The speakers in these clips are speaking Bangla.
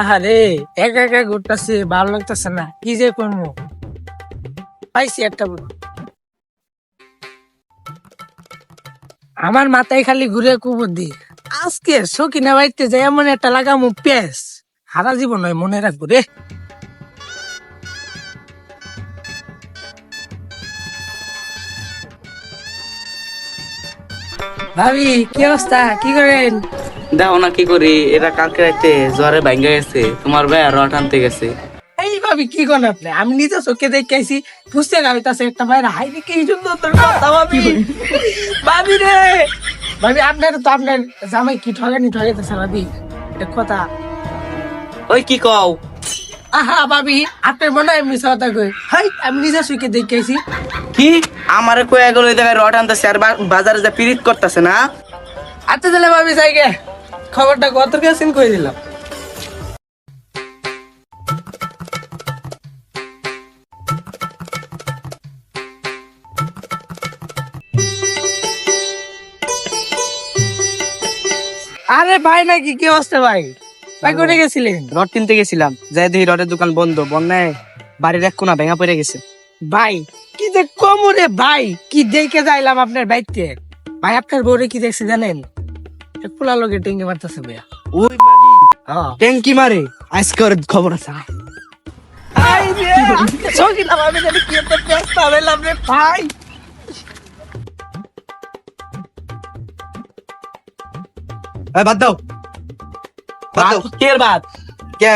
আহারে, একা একা ঘুরতেছে, ভালো লাগতেছে না, কি যে করব? পাইছি একটা। আমার মাথায় খালি ঘুরে কুবুদ্ধি আজকে সকিনা বাড়িতে যাই এমন একটা লাগামু পেস সারা জীবন নয় মনে রাখব রে। ভাবি, কি অবস্থা? কি করেন? দেখো না কি করি? এরা কালকে রাতে জ্বরে ভাঙ্গা গেছে। তোমার ভাই রট আনতে গেছে। এই ভাবি কি করেন আপনি? আমি নিজে চোখে দেখে আইছি বুঝতে গাবি তাছে একটা বাইরে হাই কি সুন্দর তোর কথা ভাবি। ভাবি রে! ভাবি আপনার তো আপনার জামাই কি ঠগানি ঠগাইতেছে ভাবি? এটা কথা। ওই কি কও? আহা ভাবি আপনার মনে হয় মিশা কথা কই? হাই আমি নিজে চোখে দেখে আইছি কি? আমারে কয়ে গেল এই জায়গায় রট আনতেছে আর বাজারে যা পিরিত করতেছে না? আচ্ছা তাহলে ভাবি যাই গে। খবরটা কত কেসিন কই দিলাম। আরে ভাই নাকি কি অবস্থা ভাই? ভাই কোথায় গেছিলেন? রড কিনতে গেছিলাম যাই দেখি রডের দোকান বন্ধ বন্যায় বাড়ির এক কোনা ভেঙা পড়ে গেছে। ভাই কি যে কমরে ভাই কি দেখে যাইলাম আপনার বাইতে ভাই আপনার বউরে কি দেখছে জানেন? পোলা লোকে টেঙ্গে মারতেছে ভাইয়া। ওই মাগি। হ্যাঁ। ট্যাঙ্কি মারে। আজকে ওর খবর আছে। আই রে সকিলাম আমি জানি কি একটা ব্যস্ত হলাম রে ভাই। বাদ দাও। বাদ বাদ? কে?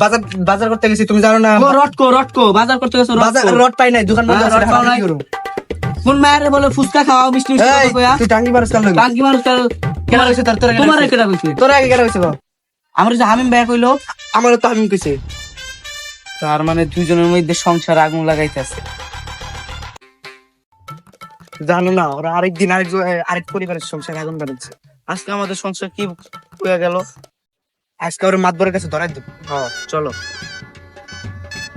বাজার বাজার করতে গেছি তুমি জানো না? রটকো রটকো বাজার করতে গেছো বাজার রটকো পাই নাই দোকান বন্ধ আছে, পাও নাই। কোন মায়ের বলে ফুচকা খাওয়াও মিষ্টি মিষ্টি এই, তুই টাঙ্গি মারস কাল কাকি কাল কেন তোর তোর তোমার কেটা কইছে? তোর আগে কেন হইছে আমার যে হামিম ভাই কইলো আমারও তো আমি কইছে। তার মানে দুইজনের মধ্যে সংসার আগুন লাগাইতেছে জানো না ওরা আরেকদিন আরেক আরেক পরিবারের সংসার আগুন আজকে আমাদের সংসার কি হয়ে গেল? আজকে ওর মাতবরের কাছে ধরাই দেবো। হ্যাঁ চলো।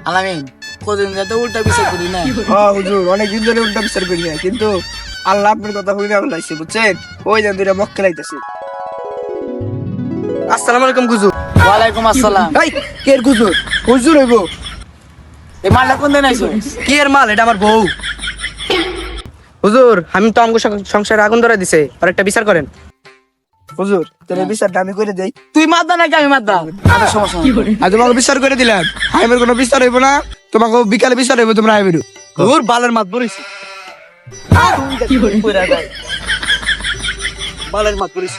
আলামিন কদিন যাতে উল্টা বিষয় করি না হ্যাঁ হুজুর অনেক দিন ধরে উল্টা বিচার করি না কিন্তু আল্লাহ আপনার কথা আমি লাইছি বুঝছেন? ওই দুইটা মক্কে লাইতেছে আসসালামু আলাইকুম হুজুর। ওয়ালাইকুম আসসালাম। এই হুজুর? হইব। এই মালটা কোন দিন আইছো? কি এর মাল? এটা আমার বউ। হুজুর আমি তো আমগো সংসারে আগুন ধরে দিছে আর একটা বিচার করেন। হুজুর তাহলে বিচারটা আমি করে দেই। তুই মাদ্দা নাকি আমি মাদ্দা আরে সমস্যা নাই। আর তোমাকে বিচার করে দিলাম। হাইমের কোনো বিচার হইব না। তোমাকে বিকালে বিচার হইব তোমরা হাইমের হুজুর বালের মাত যায়। বালের মাত বলিস